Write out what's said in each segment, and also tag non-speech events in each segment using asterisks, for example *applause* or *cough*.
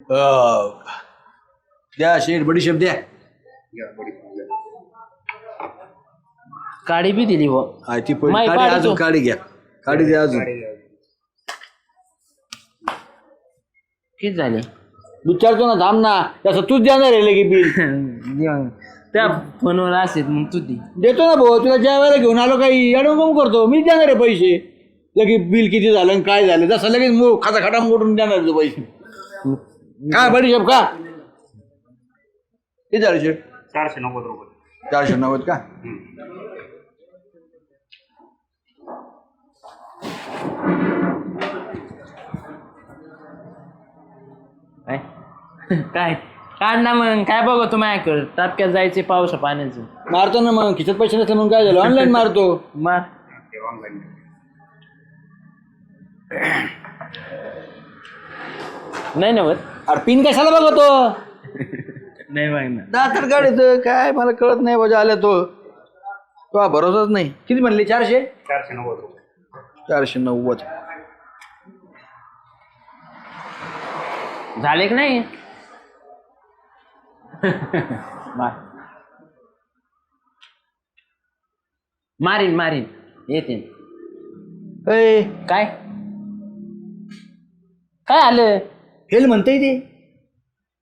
अं, द्या शेठ बडीशेप द्या. काडी बी दिली व हा, ती पहिली माई काढी अजून तो. काढी घ्या. काढी द्या अजून. किती झाले? विचारतो ना थांब ना. तसं तूच देणार आहे लगे बिल. *laughs* त्या फोनवर असेल मग तू दे. देतो ना भाऊ तुला ज्या वेळेला घेऊन आलो काही अडवून करतो. मीच देणार आहे पैसे. लगेच बिल किती झालं आणि काय झालं. जसं लगेच मो खाता खाटा मोडून देणार आहे तो पैसे काय बडीशेप का? किती झाले शेठ चारशे नव्वद रुपये. चारशे नव्वद का? काय? काय? काढ ना मग काय बघतो माझ्याकडे? टापक्यात जायचे पावसा पाण्याचं. मारतो ना मग खिचत पैसे नसले मग काय झालं? ऑनलाईन मारतो. मार. ते ऑनलाईन नाही ना होत अरे पिन कशाला बघतो? *laughs* नाही बघणार दातर गाडीचं काय मला कळत नाही बाजा आल्या तो. तो हा भरोसाच नाही. किती म्हणले? चारशे? चारशे नव्वद. रुपये चारशे नव्वद. झाले की नाही? *laughs* मारीन मारीन. येते. ए. काय? काय आलं? फेल म्हणते ते.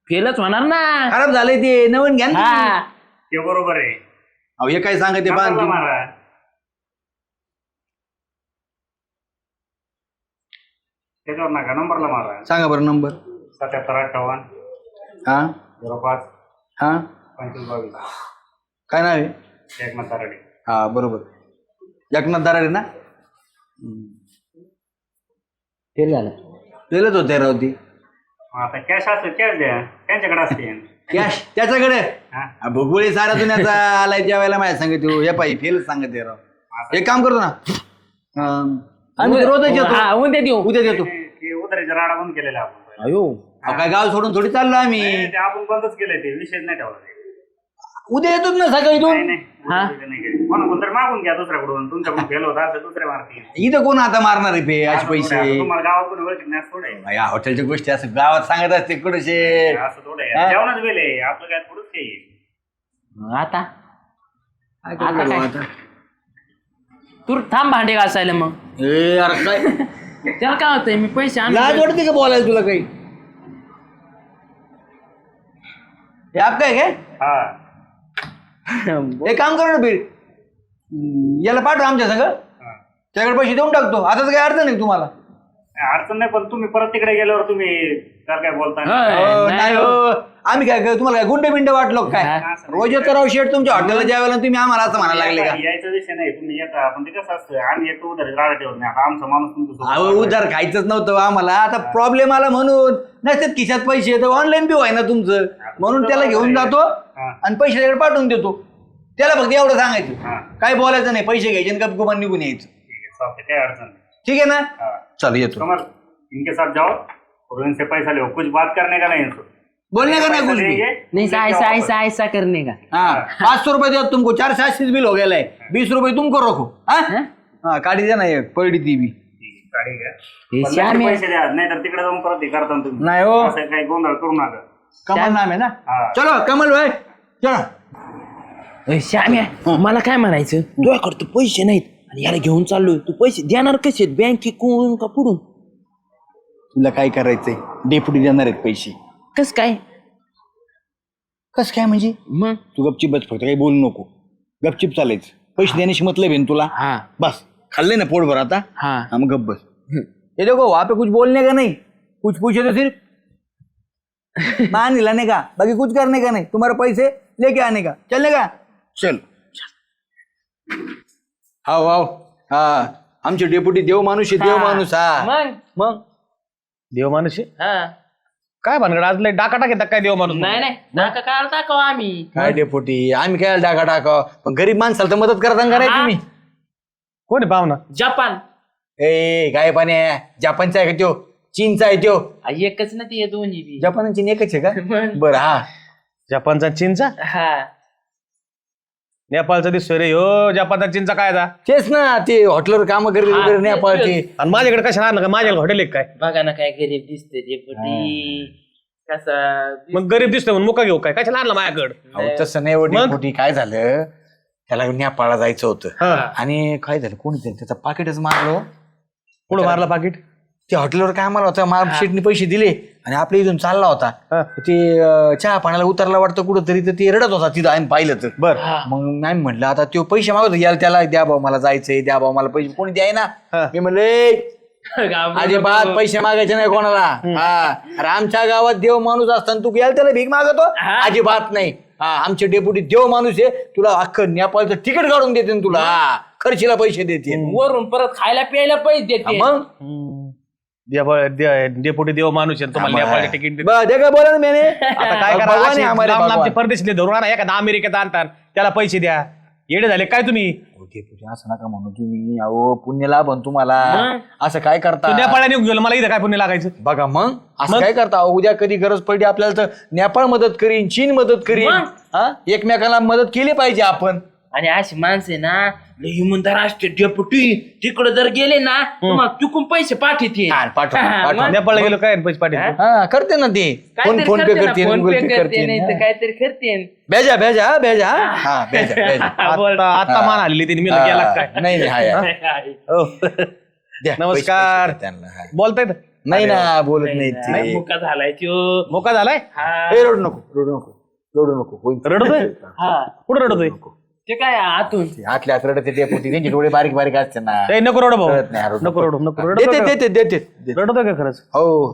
फेलच होणार ना. खराब झालंय ते. नवीन घ्या ना तुम्ही. हा ते बरोबर आहे. अहो हे काय सांगते मारा त्याच्यावर नका नंबरला मारा सांगा बरं नंबर. सत्याहत्तर अठ्ठावन्न. हा. झिरो पाच. हा. पंचवीस बावीस. काय नाव आहे? एकनाथ तारडे हा बरोबर. एकनाथ दराडे ना? फेल झालं. फेलच होते राव ती. मग आता कॅश असते कॅश द्या. त्यांच्याकडे असते कॅश त्याच्याकडे? हा. हा, भोगवळी सारा दुनियाचा आलाय ज्या वेळेला माझ्या सांगते. हे पाहिजे फेलच सांगते राव. एक काम करतो ना. अं, आम्ही रोजच येतो. हा उद्या देऊ. उद्या देतो. ते उधारीचा राडा बंद केलेला आपण अयो. अहो, काय गाव सोडून थोडी चाललो आम्ही. ते आपण बंदच केलंय ते. विषय नाही ठेवला ते. उद्या येतोच ना सकाळी नाही दोन. नाही हा? नाही केलं. म्हणून कोणतरी मागून घ्या दुसऱ्याकडून. तुमच्याकडून फेल होता असं इथं कोण आता मारणार आहे पे? असे. पैसे. आता तुम्हाला गावात कोणी ओळखत नाही असं थोडं. आहे. या हॉटेलच्या गोष्टी असं गावात सांगत असते कुठे असं थोडं. आहे. जेवणाच वेळ आहे. आपलं काय थोडंच काही आहे. आता? आता काय? तू थांब भांडे घासायला मग. ए अरे काय? त्याला काय होतंय? मी पैसे लाज वाटते का बोलायला तुला काही? हे. आप काय काय? हा. एक काम करू ना बीड याला पाठव आमच्या संग. त्याकडे पैसे देऊन टाकतो. आताच काही अडचण नाही तुम्हाला? नाही, अडचण नाही पण तुम्ही परत तिकडे गेल्यावर तुम्ही काय नाही हो. आम्ही काय काय तुम्हाला काय गुंडे बिंडे वाटलो का काय? हा. रोज राव शेट तुमच्या हॉटेलला ज्या वेळेला तुम्ही आम्हाला असं म्हणायला लागले का? यायचा विषय नाही तुम्ही येता. पण ते कसं असतं आम्ही येतो उधारी राडा ठेवत नाही. आता आमचा माणूस अहो सोबत उधार खायचंच नव्हतं आम्हाला. आता प्रॉब्लेम आला म्हणून. नसतात खिशात पैसे तर ऑनलाईन बी व्हाय ना तुमचं म्हणून त्याला घेऊन जातो हा. आणि पैसे त्याकडे पाठवून देतो. त्याला फक्त एवढं हा. सांगायचं काय बोलायचं नाही. पैसे घ्यायचे आणि गपगुमान निघून यायचं. ठीक आहे चालतंय, काही अडचण नाही. ठीक आहे ना? हाँ। चल येतो. कमल इनके साथ जाओ. और इनसे पैसा लो कुछ बात करने का नहीं बोलने का ना पैसा कुछ भी. लेंगे, नहीं लेके ऐसा ऐसा ऐसा करने का. हाँ पाँच सौ रुपए दिया तुमको चार से अस्सी बिल हो गया है बीस रुपए तुमको रखो. हाँ? काढी द्या ना एक पडली ती बी. ठीक आहे, गाडी घ्या. हे पण श्याम लगेच आहे. पैसे द्या नाही तर तिकडे जाऊन परत हे करता तुम्ही. नाही हो. असं काही गोंधळ करू नका. कमल नाम है ना? हा. चलो कमल भाई. चलो. अय, श्याम्या मला काय म्हणायचं? तुझ्याकडे तर पैसे नाहीत. आणि याला घेऊन चाललोय. तू पैसे देणार कसे बँके कोण का पुढून? तुला काय करायचंय? डेप्युटी देणार आहेत पैसे. कस काय? कस काय म्हणजे? मग? तू गपचिप बस फक्त काही बोलू नको. गपचिप चालायचं. पैसे देण्याशी मतलब है ना तुला? हा. बस. खाल्ले ना पोट भर आता? हा. हाँ मग गप बस. ये देखो वहां पे कुछ बोलने का नहीं? कुछ पूछे तो सिर्फ *laughs* मान हिलाने का? बाकी कुछ करने का नहीं? तुम्हारे पैसे लेके आने का. चलने का? चल. हाव हाव. हा. आमचे डेप्युटी देव माणूस आहे देव माणूस हा. मग? मग? देव माणूस आहे? हा. काय भानगड आज लय डाका टाक काय देव माणूस? नाही नाही. नाका दाखव आम्ही. काय डेप्युटी आम्ही काय टाका टाका पण गरीब माणसाला तर मदत करता का नाही हा. तुम्ही? कोण आहे पाहुणा जपान. ए काय पण आहे. जपानचा आहे का त्यो? चीनचा आहे त्यो? आ, एकच ना ते दोन्ही बी. जपान आणि चीन एकच आहे का? *laughs* मग. बरं हा. जपानचा चीनचा? हा. नेपाळचा दिसतोय रे. हो जपानचा चीनचा काय जा तेच ना ते हॉटेलवर काम करते हा, वगैरे ते- आणि माझ्याकडे कशा आणलं का? माझ्याकडे हॉटेल एक काय? बघा ना काय गरीब दिसते ते पटी. कसा मग गरीब दिसतोय म्हणून मुका घेऊ काय? कशाला आणला माझ्याकडे? अहो, तसं नाही एवढी मग? मोठी काय झालं? त्याला नेपाळला जायचं होतं. हा. आणि काय झालं? कोणीतरी त्याचं पाकिटच मारलो पुढे मारला पाकिट? ते हॉटेलवर काय आम्हाला होतं मार्कशीटने पैसे दिले आणि आपल्या इथून चालला होता. हा. ते अं, चहा पाण्याला उतरला वाटतं कुठं तरी ते रडत होता तिथं आम्ही पाहिलं तर. बर. मग नाही म्हटलं आता तो पैसे मागत होता, याला त्याला द्या भाऊ मला जायचंय द्या भाऊ मला पैसे कोणी द्याय ना हा. मी म्हणले अजिबात पैसे मागायचे नाही कोणाला. हा. अरे आमच्या गावात देव माणूस असताना तू याल त्याला भीक मागतो? अजिबात नाही. हा आमचे डेप्युटी देव माणूस आहे तुला अख्खं नेपाळचं तिकीट काढून देते ना तुला. हा, खर्चीला पैसे देते. वरून परत खायला प्यायला पैसे देते. मग? डेपुटी देव माणूस आहे तुम्हाला नेपाळचे तिकीट देतो. बरं, दे का बोला ना मैंने. आता काय भगवान करा आहे असे हमारे लांब लांबचे भगवान. धरून आणा. एखादा अमेरिकेत आणतात त्याला पैसे द्या. येडे झाले काय तुम्ही? अहो, असं नका म्हणू तुम्ही. अहो पुण्य लाभन तुम्हाला. असं काय करता? नेपाळला निघून गेलो मला इथं काय पुण्य लागायचं? बघा मग? असं? काय करता? अहो, उद्या कधी गरज पडली आपल्याला तर नेपाळ मदत करीन चीन मदत करीन? हा? एकमेकाला मदत केली पाहिजे आपण. आणि अशी माणसे ना लय इमानदार असते. डेपुटी तिकडे जर गेले ना तुम्हाला चुकून पैसे पाठवते हा, पाठव, पाठव. नेपाळला गेलो काय पैसे हा? करते ना ते. फोन फोन पे करते पे करते नाही तर काहीतरी करते. भेजा भेजा हा, भेजा. हा. हा भेजा भेजा. *laughs* आता आता मान आलेली त्यांनी मी गेला हा, काय? नाही नाही हाय, हाय. *laughs* हो. द्या, पैसे- नमस्कार. पैसे द्या त्यांना, हाय. बोलताय नाही ना बोलत नाही ते. मुका झालाय त्यो. मोका झालाय? हा. ए, रडू नको रडू नको. रडू नको. होईल. रडतोय? हा. कुठं रडतोय? ते काय आतून? ते आतल्या आत रडते ते पोटी त्यांचे डोळे बारीक बारीक असते ना. ए, नको रडू भाऊ. रडत नाही, नको रडू नको देते रडू देते देते देते. रडतोय का खरंच? हो.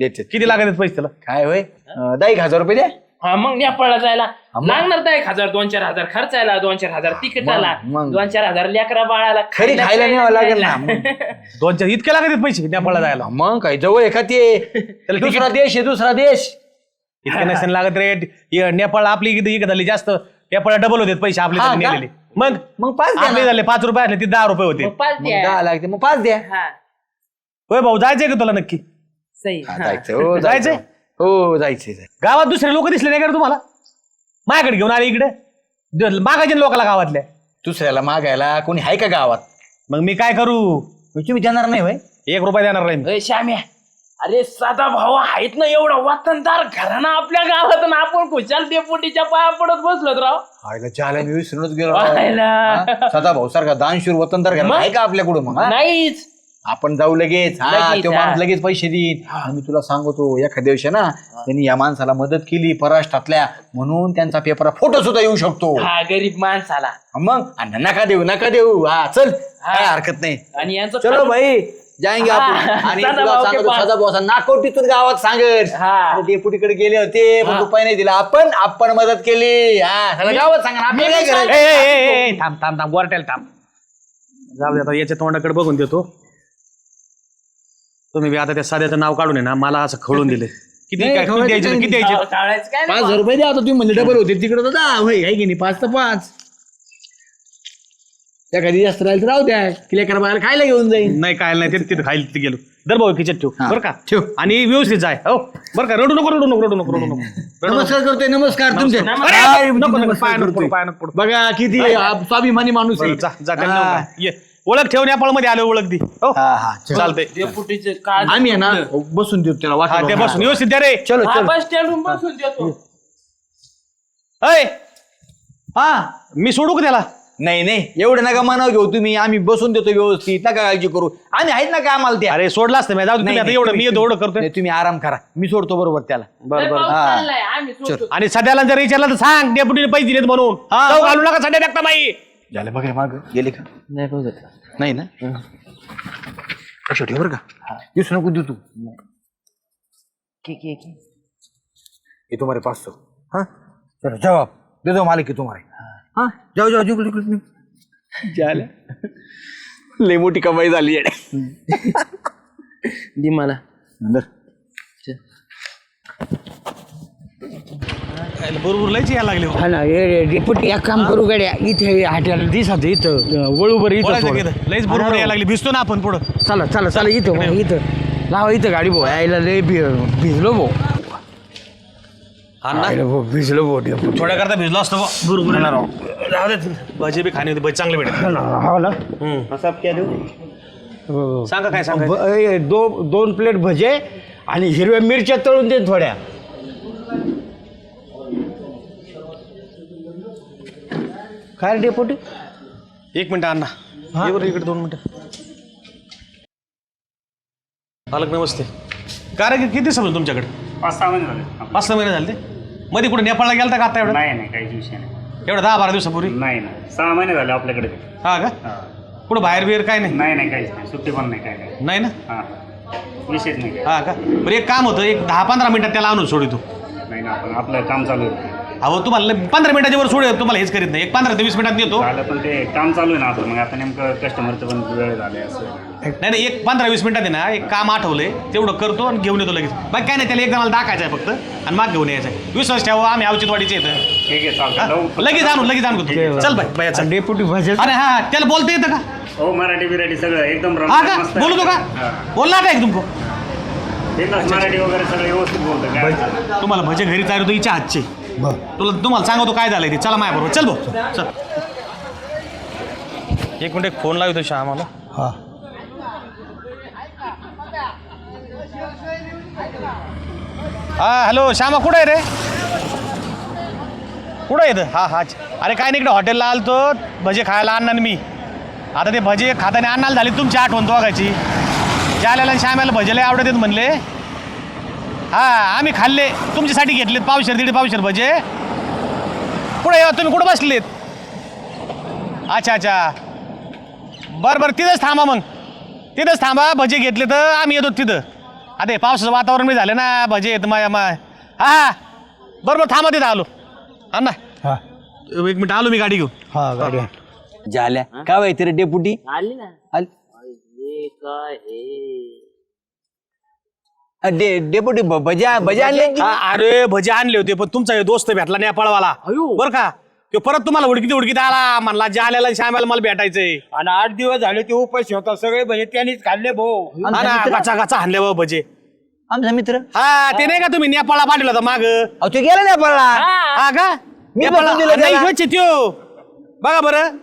देते. किती लागत आहेत पैसे त्याला? काय होय? अं, दहा एक हजार रुपये द्या. हा मग नेपाळला जायला? लागणार तर एक हजार दोन चार हजार खर्चायला दोन चार हजार तिकिटाला मग- मग. दोन चार हजार लेकरा बाळाला खरी खायला न्यावं लागेल ना मग. *laughs* दोन चार इतके लागत आहेत पैसे नेपाळला जायला? मग काय जवळ एका ते? दुसरा देश आहे दुसरा देश. इतके नसेल लागत रेट नेपाळ आपली इकडे इकडे झाली जास्त. नेपाळ डबल होते पैसे आपले हा त्यांनी का? नेलेले. मग? मग पाच द्या आपले ना. झाले पाच रुपये असले ते दहा रुपये होते. मग पाच मग द्या. दहा लागते मग पाच द्या. हा. होय भाऊ जायचंय का तुला नक्की? सही हा, हा. जायचं हो जायचंय? जायचंय? हो जायचंय जायचंय. गावात दुसरे लोक दिसले नाही का रे तुम्हाला? माझ्याकडे घेऊन आले इकडे. द- मागायचे ना लोकांना गावातल्या? दुसऱ्याला मागायला कोणी आहे का गावात? मग मी काय करू? तुम्ही देणार नाही होय? एक रुपया देणार नाही मी. श्याम्या. अरे साधा भाऊ आहेत ना एवढा वतनदार घराणा आपल्या गावात आणि आपण खुशाल डेपुटीच्या पाया पडत बसलो राव. आईला मी विसरूनच गेलो. पाहायला. सदा भाऊ सारखा दानशूर वतनदार घराणा? आहे का आपल्याकडून मग हा? नाहीच. आपण जाऊ लगेच हा लगेच, तो हा. माणूस लगेच पैसे देईन आणि मी तुला सांगतो एखाद्या दिवशी ना त्यांनी या माणसाला मदत केली पराष्ट्रातल्या म्हणून त्यांचा पेपर फोटो सुद्धा येऊ शकतो. हा गरीब माणसाला. मग? आणि नका देऊ नका देऊ. हा चल. काय हरकत नाही. आणि यांचं चलो भाई. जाएंगे हा, आपण. आणि सदा तुला के सांगतो पास. सदा भाऊ नाकोटीतून गावात सांगत हा. डेपुटीकडे गेले होते पण रुपये नाही दिला. आपण आपण मदत केली. हा सगळं गावात सांगा ना, आपल्याला काय करायचं? ए, ए, ए, ए, थांब थांब थांब गोरटेल थांब. जाऊ दे आता याच्या तोंडाकडे बघून देतो. तुम्ही बी आता त्या साध्याचं नाव काढून आहे ना मला असं खवळून दिले. किती काय- किती द्यायचे. किती काय पाच हजार रुपये द्या आता तुम्ही म्हणले डबल होते तिकडे तर दहा होय आहे की नाही? पाच तर पाच. त्या कधी जास्त राहील तर राहू द्या. किलेकर बाहेर खायला घेऊन जाईन. नाही काय नाही तिथे तिथे खायला तिथे गेलो. दर भाऊ खिचत ठेव बरं का? ठेव. आणि व्यवस्थित जाय हो. बरं का? रडू नको रडू नको रडू नको रडू नको. रडू नको. नमस्कार करतोय नमस्कार. तुमचे नको, नको, पडू. बघा किती स्वाभिमानी माणूस आहे. बरं, जा जा त्यांना हा. नका. ये. ओळख ठेवून या मध्ये आलो ओळख दी. हो. हा, हा, चल. चालतंय. डेपुटीचं आम्ही आहे ना बसून देऊ त्याला हा ते बसून. व्यवस्थित द्या रे. चलो हा, चलो बस स्टँडून बसून देतो. अय हा मी सोडू का त्याला? नाही नाही. एवढं नका मनाव घेऊ तुम्ही. आम्ही बसून देतो व्यवस्थित. नका काळजी करू. आम्ही आहेत ना का आम्हाला त्या? अरे सोडला असतं मी. जाऊ दे, तुम्ही आता एवढं मी एवढं करतोय. नाही, तुम्ही आराम करा. मी सोडतो बरोबर त्याला. बरं लय बरं पाऊस हा. चाललाय, आम्ही सोडतो. आणि सध्याला जर विचारलं तर सांग डेपुटीने पैसे दिलेत म्हणून. हा. जाऊ घालू नका सध्या व्यक्त बाई. झालं बघा माग. गेले का? नाही ना? लक्षात ठेव बरं का. दिसू नको देऊ तू. ये तुम्हारे पास तो हाँ चलो जवाब. दे दो मालिक की तुम्हारे. हाँ जाओ निकलो निकलो निकलो झालं लय मोठी कमाई झाली आहे दे मला. अंदर बरोबर लयच यायला लागले हो. हा ना डेपुटी एक काम करू गड्या. इथे हॉटेल. दिसत इथं. वळूबर इथं बोलायचं थोडं. की लयच बरोबर यायला लागली. भिजतो ना आपण पुढं. चला चला चला इथं मग इथं. लावा इथं गाडी भाऊ. यायला लय भि- भिजलो भाऊ. हा भिजलो भाऊ डेपुटी थोड्या करता भिजलो असतो बुवा. बरोबर आहे राव. राहू दे भजी बी खाणे होते. भजी चांगले भेटेल हा ना, हा ना. हम्म. हो. सांगा काय सांगा ब- ए, दो दोन प्लेट भजे आणि हिरव्या मिरच्या तळून दे थोड्या. काय रे डेपोटी? एक मिनिट अण्णा. ये बरं इकडे दोन मिनिटं. पालक नमस्ते. काय रे किती समज तुमच्याकडे? पाच सहा महिने झाले. पाच सहा महिने झाले. ते मध्ये कुठे नेपाळला गेलता का आता एवढं? नाही नाही काहीच विषय नाही. एवढं दहा बारा दिवसापूर्वी? नाही नाही. सहा महिने झाले आपल्याकडे. ते. हा का? हा. कुठं बाहेर बिहेर काय नाही? नाही नाही काहीच नाही. सुट्टी पण नाही काय नाही. नाही ना? हा. विशेष नाही. हा का? बरं एक काम होतं. एक दहा पंधरा मिनिटात त्याला आणून सोडितो नाही ना आपण आपलं काम चालू आहे अहो तुम्हाला लय- पंधरा मिनिटाच्या वर सोड तुम्हाला हेच करीत नाही. एक पंधरा ते वीस मिनिटात देतो झालं पण ते काम चालू आहे ना मग आता नेमकं कस्टमरचं पण वेळ झाले असं. नाही नाही एक पंधरा वीस मिनिटात आहे ना एक काम आठवलंय. तेवढं करतो आणि घेऊन येतो लगेच. बाकी काय नाही त्याला एकदा मला दाखायचं आहे फक्त आणि माग घेऊन यायचं आहे. विश्वास ठेवा आम्ही औचितवाडीचे येतं ठीक आहे? चालतं लगेच आणू लगेच आणू तू चल बाय बाय चल. डेपुटी भाज्या अरे हा त्याला बोलता येतं का? हो मराठी बिराठी सगळं एकदम हा का? मस्त आहे. बोलू तो का. बोलला का एक तुमको. मराठी वगैरे सगळं व्यवस्थित बोलतो. काय. तुम्हाला भजे घरी तयार होतो हिच्या हातचे. तुला तुम्हाला सांगतो काय झालंय ते. चला माझ्या बरोबर चल भाऊ. चल. एक मिनिट एक फोन लावतो श्यामाला हा. हा हॅलो श्यामा कुठं आहे रे? कुठं आहे इथं? हा हा. अरे काय नाही इकडे हॉटेलला आलतो. भजे खायला आणणार मी. आता ते भजे खाताने आणायला झाली तुमची आठवण दोघाची. जाल्याला आणि श्यामाला भजे लय आवडत आहेत म्हणले. हा आम्ही खाल्ले. तुमच्यासाठी घेतलेत पावशेर दीड पावशेर भजे. कुठे येवा तुम्ही कुठं बसलेत? अच्छा अच्छा. बरं बरं तिथंच थांबा मग. तिथंच थांबा भजे घेतले तर आम्ही येतो तिथं. आता हे पावसाचं वातावरण बी झालं ना भजे येत मा मा हा हा. बरं बरं थांबा तिथं आलो. हा ना हा. एक मिनिट आलो मी गाडी घेऊन. हा गाडी. आण. झाल्या काय माहिती रे डेपुटी? आली ना. आल- काय हे? डे डेपुटी बजा बजा आणले की? हा, अरे भजे आणले होते पण तुमचा हे दोस्त भेटला नेपाळवाला बरं का? तो परत तुम्हाला उडकीत उडकीत आला. म्हणला जे आल्याला श्यामाला मला भेटायचंय. आणि आठ दिवस झाले ते उपाशी होता. सगळे म्हणजे त्यांनीच खाल्ले भाऊ. हा ना गाचा गाचा हाणले बा भजे. आमचा मित्र. हा ते नाही का तुम्ही नेपाळला पाठवलं होतं माग? अहो तो गेला नाही पडला हा का? मी नेपाळला- दिलं नाही त्याला. ह्योच आहे त्यो. बघा बरं.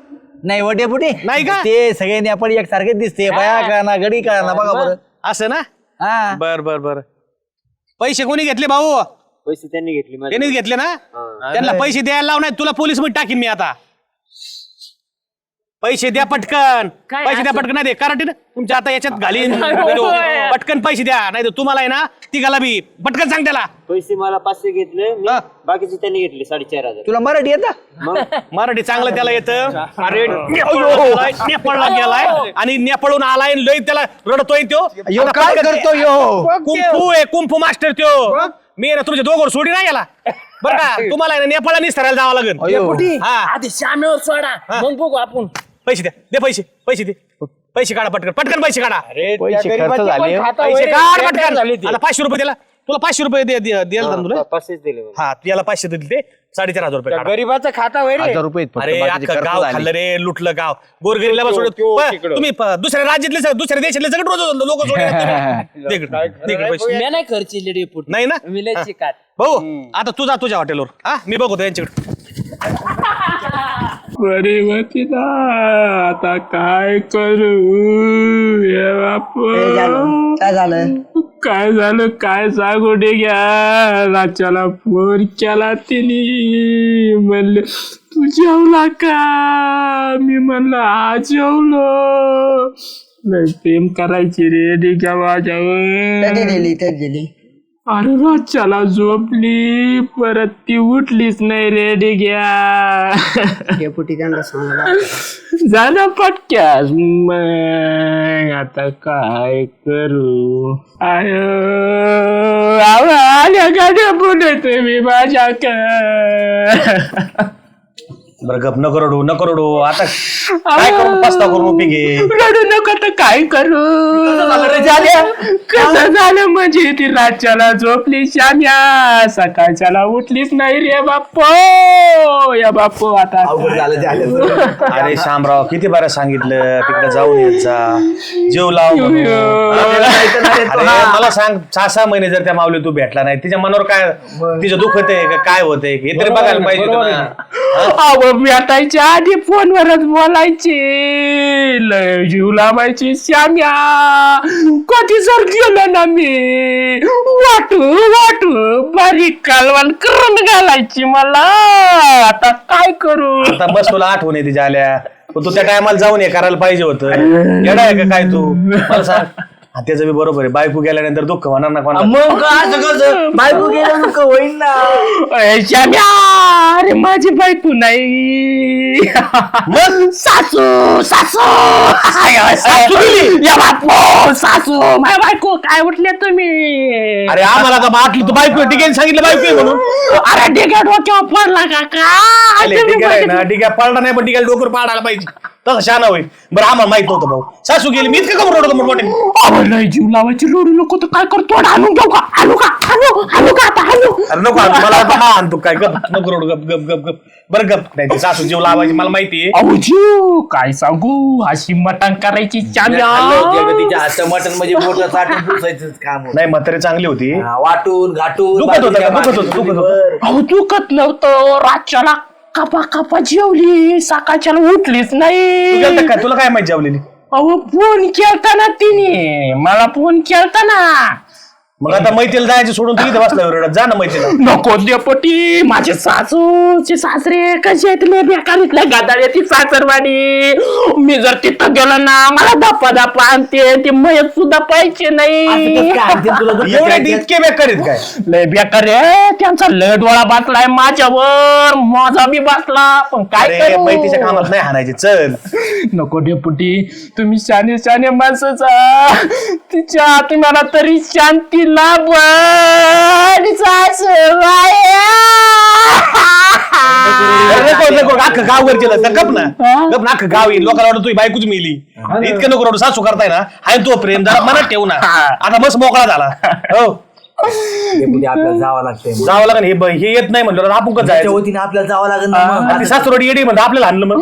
नाही व डेपुटी. नाही का? ते सगळे नेपाळी एक सारखे दिसते बया कळना गडी कळना बघा बरं. असं ना? हा. बर बर बर. पैसे कोणी घेतले भाऊ? पैसे त्यांनी घेतले माझे. त्यांनीच घेतले ना? त्यांना पैसे द्यायला लाव नाही तुला पोलीसमध्ये टाकीन मी आता. पैसे द्या पटकन. काय पैसे द्या असं? पटकन नाही दे. कराटे ना तुमच्या आता याच्यात घालीन. *laughs* पटकन पैसे द्या. नाही तर तुम्हाला आहे ना तिघाला बी. पटकन सांग त्याला. पैसे मला पाचशे घेतले मी हा. बाकीचे त्यांनी घेतले साडेचार हजार. तुला मराठी येता? मग? मराठी चांगलं त्याला येतं. अरे नेपाळला गेलाय, नेपाळला गेलाय आणि नेपाळून आलाय आणि लय त्याला रडतोय तो. यो काय करतो यो? कुंफू आहे कुंफू मास्टर त्यो. मी आहे ना तुमच्या दोघं सोडी नाही गेला बरं का? *laughs* तुम्हाला आहे ना नेपाळला निस्तरायला जावं लागेल. अयो. हा. आधी श्यामेवर सोडा. मग बघू आपण. पैसे द्या दे पैसे पैसे दे. पैसे काढा पटकन पटकन पैसे काढा. पैसे खर्च झाले. पैसे काढ पटकन. आता पाचशे रुपये दिला. तुला पाचशे रुपये दे ना तुला दिले. हा याला पाचशे दिले ते. साडेचार हजार रुपये काढा. गरीबाचा खाता वैरे हजार रुपये आहेत फक्त, अरे बाकीचे अख्खं खर्च गाव झाले. खाल्लं रे लुटलं गाव. गोरगरीला बा सोडत त्यो प- तिकडं. तुम्ही प- दुसऱ्या राज्यातले सगळे- दुसऱ्या देशातले सगळे रोज लोक *laughs* मी नाही ना? मी लय चिकाट भाऊ आता तू जा तुझ्या हॉटेलवर. हा मी बघतो यांच्याकडे. ना आता काय करू? हे बापू. काय झालं? काय झालं? काय सांगू घ्या? राजाला फोन केला तिने. म्हणले तू जेवला का? मी म्हणलं हा जेवलो. नाही प्रेम करायची रे डिग्या माझ्यावर. अरे राजाला झोपली. परत ती उठलीच नाही रे डिग्या झालं पटक्यास. मग आता काय करू? आय आल्या गाड्या बोलत मी माझ्या बरं गप न करोडू न करोडू आता काय करू पस्ता करून उपयोग आहे रडू नको तर काय करू? कसं झालं म्हणजे ती रातच्याला झोपली शाम्या? सकाळच्याला उठलीच नाही रे बाप्पो. या बाप्पो आता. अरे शामराव किती बरं सांगितलं. तिकडे जाऊन येत जा. जेव लाव म्हणून. अरे मला सांग सहा सहा महिने जर त्या माऊली तू भेटला नाही तिच्या मनावर काय तिचं दुखत आहे काय होत आहे हे तरी बघायला पाहिजे होतं ना. अहो भेटायच्या आधी फोनवरच बोलायचे. लय जीव लावायचे श्याम्या. कधी जर गेलो ना मी वाटू वाटू बारीक कालवान करून घालायची मला. आता काय करू? आता बस तुला आठवण येते झाल्या पण तू त्या टायमाला जाऊन हे करायला पाहिजे होतं. येणार आहे का काय तू? मला सांग. हा, त्याचं बी बरोबर आहे. बायको गेल्यानंतर दुःख होणार ना कोणाला? मग असं कसं? बायको गेलं नको होईल ना? श्याम्या अरे माझी बायको नाही. सासू सासू! सासू. या बापू सासू माझ्या बायको काय उठले तुम्ही? अरे आम्हाला का बाटली तू बायको ठीक आहे सांगितलं बायको आहे म्हणून. अरे डिग्या डोक्यावर पडला का? काय? आले, ठीक आहे ना? पडला नाही पण आहे डोकर पाडायला पाहिजे. तसं शाना होईल. बरं आम्हाला माहीत नव्हतं भाऊ. सासू गेली मी इतकं कमर रडतो मोठे अहो, लय जीव लावायची लोडू नको तर काय करतो? आणून घेऊ का? आणू का? आणू आणू का आता? आणू. अरे नको आणू, मला आता हा आणतो. काय गप नको रडू गप गप गप गप. बरं गप. नाही ते सासू जीव लावायची मला माहिती आहे. अहो जीव काय सांगू? अशी मटण करायची चाम्या तिच्या हातचं मटण म्हणजे *laughs* मोठं साठून पुसायचंच काम होतं. नाही म्हातारी चांगली होती. हा, वाटून घाटून दुखत होतं का? दुखत होतं, दुखत होतं. अहो दुखत नव्हतं. रातच्याला कापा कापा जेवली सकाळच्याला उठलीच नाही. गेलता काय? तुला काय माहिती जेवलेली? अहो फोन केलता ना तिने. मला फोन केलता ना. मग आता मैत्रीला जायचं सोडून तू इथे बसला रडत. जा ना मैत्रीला. नको देपटी माझे सासूचे सासरे कसे आहेत? लय बेकार इथल्या गादाड्याची सासरवाडी. मी जर तिथं गेलो ना मला धप्पा धप्पा आणते. ते मयत सुद्धा पाहिजे असं नाही कसं काय आणतील तुला दुःख एवढे द्यायचं? इतके बेकार आहेत काय? लय बेकार आहे. त्यांचा लय डोळा बसलाय माझ्यावर. माझा बी बसला. पण काय अरे करू? मैतीच्या कामात नाही हाणायचे. चल. नको डेपुटी तुम्ही शाने शाने माणसाचा तिच्या आत्म्याला तरी शांती अख्खं गाव वर केलं. तर गप ना. गप ना अख्खं गाव येईल. लोकांना वाटतं तुझी बायकोच मिली. इतकं नको रडू सासू करताय ना. हाय तो प्रेम जरा मनात ठेवू ना. आता बस मोकळा झाला. हो. आपल्याला जावं लागतंय मग. जावं लागेल. हे ब- हे येत नाही म्हणलं आपण कसं त्याच्या जायचं वतीने आपल्याला जावं लागेल ना मग. सासूरवाडी येडी म्हणतो आपल्याला आणलं मग.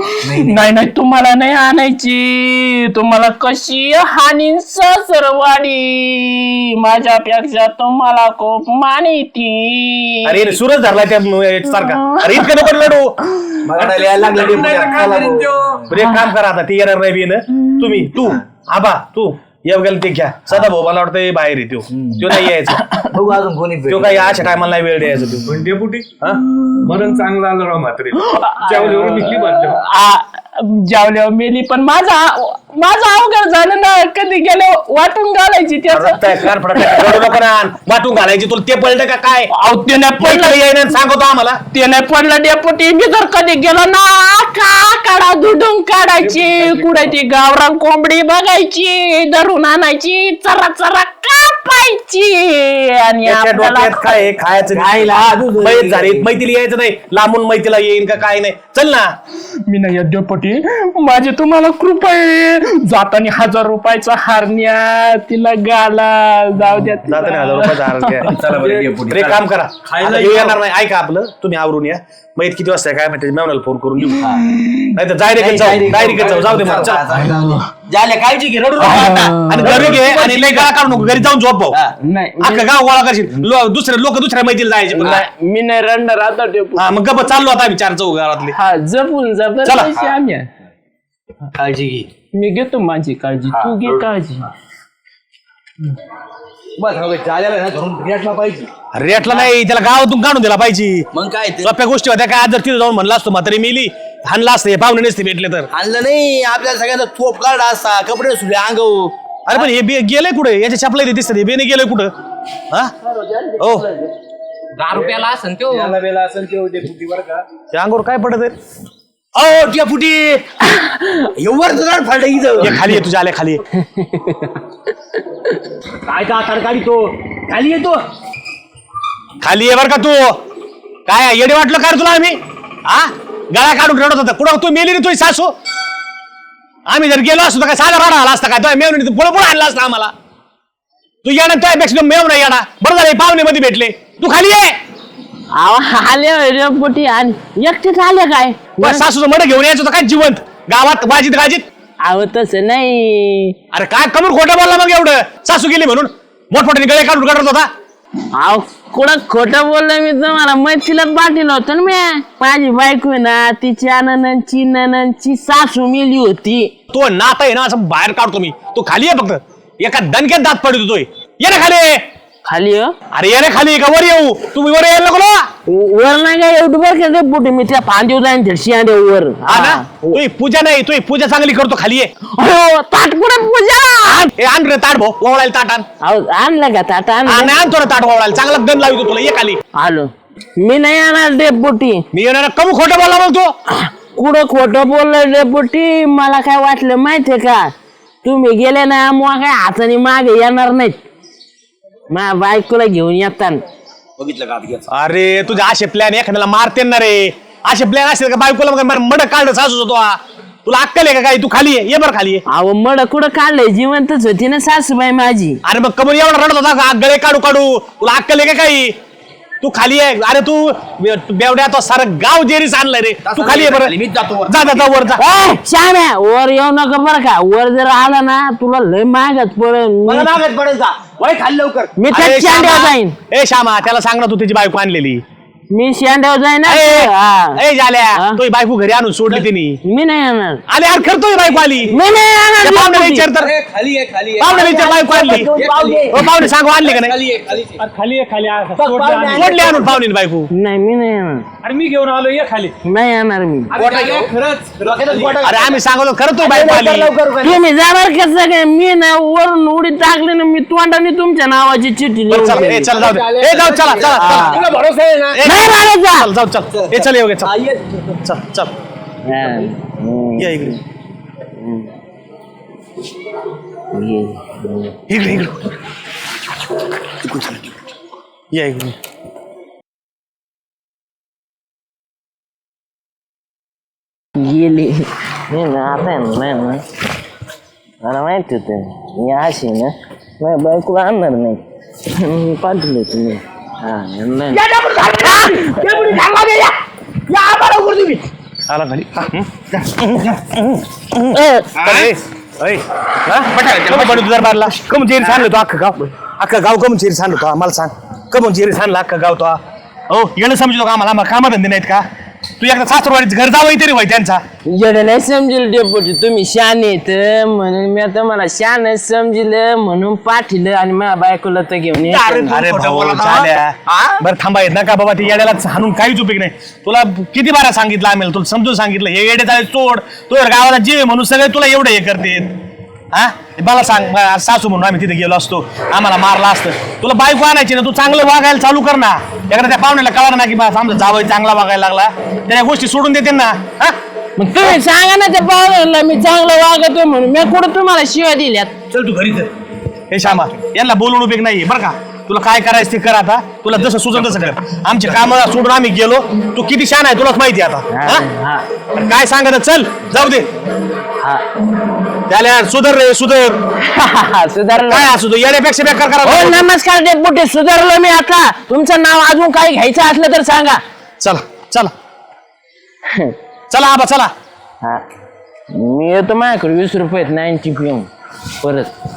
नाही नाही. तुम्हाला नाही आणायची. तुम्हाला कशी हानी सरवाडी माझ्यापेक्षा तुम्हाला खूप मानिती. अरे हे सुरज धरलाय त्या म- सारखा. अरे इतकं नको मला यायला लागलं डेपुटी. चला भाऊ. बरं एक काम करा आता ती येणार नाही बिन तुम्ही तू आबा तू. येऊ गेल ते घ्या. सदा भाऊ मला वाटतं बाहेर त्यो. त्यो नाही यायचं. *laughs* बघू अजून कोणी भेटेल. काही अशा टायमाला नाही वेळ द्यायचा तू पण डेपुटी हा? मरण चांगलं आलं राव म्हातारी जेवल्यावर *laughs* निघली बाजल्या आ- जेवल्यावर मेली. पण माझा माझा अवघड झालं ना कधी गेलो वाटून घालायची त्याचं. रडताय, कान फडकताय, रडू नको ना. वाटून घालायची तुला. ते पडलं का काय? ते नाही पडलं. येईन सांगतो आम्हाला. ते नाही पडलं डेपुटी. मी जर कधी गेलो ना का काढा दुडून काढायची. कुडायची गावरान कोंबडी बघायची धरून आणायची. चरा चरा कापायची. आणि त्याच्या आपल्याला डोक्यात काय आहे? खायचं नाही. खायला मैत झाली. मैतीला यायचं नाही. लांबून मैतीला येईन का काय नाही. चल ना. मी नाही डेपुटी माझी तुम्हाला कृपा आहे. जाताना हजार रुपयाचा हारण्या तिला गाला. जाऊ द्या तिला. जाता नाही हजार रुपयाचा हार घ्या. *laughs* चला बरं एक काम करा. आता हे येणार नाही. ऐका आपलं. तुम्ही आवरून या. मैत किती वाजता आहे? काय माहिती. मेवण्याला फोन करून देऊ नाही तर डायरेक्ट जाऊ डायरेक्ट जाऊ जाऊ दे मला चल. झाल्या काळजी घे रडू नका आता. आणि घरी घे आणि लय गाळा काढू नको. घरी जाऊन झोप भाऊ. नाही अख्खा गाव गोळा करशील. लो- दुसरे लोक दुसऱ्या मैत्रीला जायचे पण. नाही, मी नाही रडणार आता हा मग गप्प चाललो आता आम्ही चार चौघ घरातले. हा जपून जपून चला. पैसे आम्ही. आहे. काळजी घे. मी घेतो माझी काळजी. तू घे काळजी. बस हो झालेलं आहे ना घरून भेटला पाहिजे. रेटला नाही त्याला गावातून काढून दिला पाहिजे. मग काय ते? सोप्या गोष्टी होत्या काय आज जर तिथे जाऊन म्हणला असतो म्हातारी मेली हाणला असते पाहुणे नसते भेटले तर. आणलं नाही आपल्याला सगळ्यांचा चोप काढा असता कपडे सुले अंगव अरे पण हे बे गेलंय कुठे? याच्या चपला इथे दिसत हे बेने गेलंय कुठं? हा? हो. दहा रुपयाला असन तो याला वेळा असेल ते बरं का? त्या अंगावर काय पडत आहे? अहो त्या फुटी एवढं जण फाडलं इथं. ये खाली ये तुझ्या आल्या खाली ये. काय का काढी तो खाली येतो खाली ये बर का तू? काय येडे वाटलं काय रे तुला आम्ही? हा? गळा काढून रडत होता. कुठं तू मेली रे तुझी सासू? आम्ही जर गेलो असतो तर काय साधा राडा आला असता काय? तो मेवणी तू पुढे पुढे आणला असता आम्हाला. तू येणार तुझ्यापेक्षा मेव नाही येणार बरं झालं पाहुणे मध्ये भेटले. तू खाली ये. आले डेपुटी आणि एकटेच आले काय? बस सासूचं मड घेऊन यायचं होतं काय जिवंत? गावात वाजीत गाजीत? अहो तसं नाही. अरे काय कमून खोटं बोलला मग एवढं? सासू गेली म्हणून. मोठमोठ्याने गळे काढून काढत होता. अहो कुठं खोटं बोललं मी तुम्हाला? मैथिलात पाठील होतो ना मी. माझी बायको आहे ना तिच्या ननंची ननंची सासू मेली होती. तो नाता आहे ना असं बाहेर काढतो मी. तो खाली आहे फक्त. एका दणक्यात दात पडतो तो ये ना खाली. खाली हो? अरे ये खाली का वर येऊ? तुम्ही वर यायला नको ना. वर नाही काय युट्यूबर केले पोटे मी त्या फांदीव जाईन थिरशी आले वर. हा ना? तुही पूजा नाही तुही पूजा चांगली करतो खाली ये. अहो, ताट पुढे पूजा? हे आण रे ताट भाऊ वळायला ताट आण. अहो, आणलं का ताट हा, आणलं नाही आणतो ना ताट वळायला चांगला दण लावतो तुला ये खाली. आलो. मी नाही आणणार डेपुटी मी येणार कमी खोटं बोलला मग तो. कुठं खोटं बोललं डेपुटी मला काय वाटलं माहितीये का? तुम्ही गेले ना मग काय हाताने मागे येणार नाहीत. माझ्या बायकोला घेऊन येतात अरे तुझे असे प्लॅन एखाद्याला मारते ना रे. असे प्लॅन असेल का बायकोला? मग मड काढलं सासू होतो हा. तुला अक्कल आहे का काय? तू खाली ये ये बरं खाली ये. अहो मड कुठं काढलंय? जिवंतच होती ना सासूबाई माझी. अरे मग कमर एवढा रडत होता का? गळे काढू काढू. तुला अक्कल आहे का काही? तू खाली आहे अरे तू बेवड्या तो सारं गाव जेरीस आणलंय रे. तू खाली आहे बरं. जा जा जा वर जा. ए, श्याम्या वर येऊ नका बरं का. वर जर आला ना तुला लय मागत पडेल. मला मागत पडेल का? वय खाली लवकर. मी श्यामा, जाईन. ए श्यामा त्याला सांग ना तू त्याची बायको आणलेली. मी शांड्यावर जाईन ना. ए, हा. ए झाल्या हा? तो बायको घरी आणून सोडली तिने. मी नाही येणार आले यार खरतोय बायको आली? मी नाही येणार डेपुटी. विचार तर खाली आहे खाली पाहुण्याला विचार बायको आणली. ओ पाहुणे सांगू आणली का नाही? खाली आहे खाली खाली ये खाली आ. सोडली आणून पाहुणे बायको. नाही मी नाही येणार अरे मी घेऊन आलो ये खाली. नाही येणार मी. अरे आम्ही सांगलो खरं तो बायको आली. तुम्ही जाणार कसं काय मी ना वरून उडी टाकली ना मी तोंडाने तुमच्या नावाची चिठ्ठी बरं, चला ए. चला जाऊ दे. ए जाऊ चला चला भरोसा आहे ना? ए, नाही मारायचं. चल जाऊ चल. ए चल येऊ चल. हा. चल चल. हा. या इकडे. ये. इकडे इकडे. या इकडे गेली नाही ना आता नाही ना. मला माहिती होतं. मी अशी ना माझ्या बायकोला आणणार नाही. मी पाठवलं तुम्ही. हा नाही आला खाली. ए, दरबारला कम जेरी सांगलं तो अख्खं गाव? अख्खं गाव कम जेरी सांगलं तो? मला सांग. कमून जेरी सांगलं अख्खं गाव तो? हो येणं समजलो का आम्हाला? आम्हाला कामधंदे नाहीत का? तू एकदा सासरवाडीच घर जावं तरी होय त्यांचा. येडं नाही समजेल डेपोटी तुम्ही शान येत म्हणून मी आता मला शान समजिलं म्हणून पाठिलं आणि माझ्या बायकोला तर घेऊन येतो. अरे भाऊ, झाल्या. बरं थांबा येत नका बाबा ते येड्याला हाणून काहीच उपयोग नाही. तुला किती बारा सांगितलं आम्ही तुला समजून सांगितलं हे येडे झाले चोड तो गावाला जीव आहे म्हणून सगळे तुला एवढं हे करते हा? मला सांग सासू म्हणून आम्ही तिथे गेलो असतो. आम्हाला मारला असतं. तुला बायको आणायची ना तू चांगलं वागायला चालू कर ना. एखाद्या त्या पाहुण्याला कळणार ना की बा जावं चांगला वागायला लागला. त्या गोष्टी सोडून देते ना. हा? मग तुम्ही सांगा ना त्या पाहुण्याला मी चांगलं वागतोय म्हणून. मी कुठं तुम्हाला शिवाय दिल्यात? चल तू घरी चल. हे श्यामा यांना बोलून उपयोग नाहीये बरं का? तुला काय करायचं ते कर आता. तुला जसं सुचन तसं कर. आमचे काम सोडून आम्ही गेलो. तू किती शान आहे तुलाच माहिती आहे आता. हा? काय सांगत चल जाऊ दे. सुधर रे सुधर. *laughs* सुधारलं. काय असू दे येण्यापेक्षा बेकार हो करा नमस्कार डेपुटी सुधारलो मी आता. तुमचं नाव अजून काही घ्यायचं असलं तर सांगा. चला चला. चला आबा चला. हा. मी येतो माझ्याकडे वीस रुपये नाईन्टी पिऊन. परत.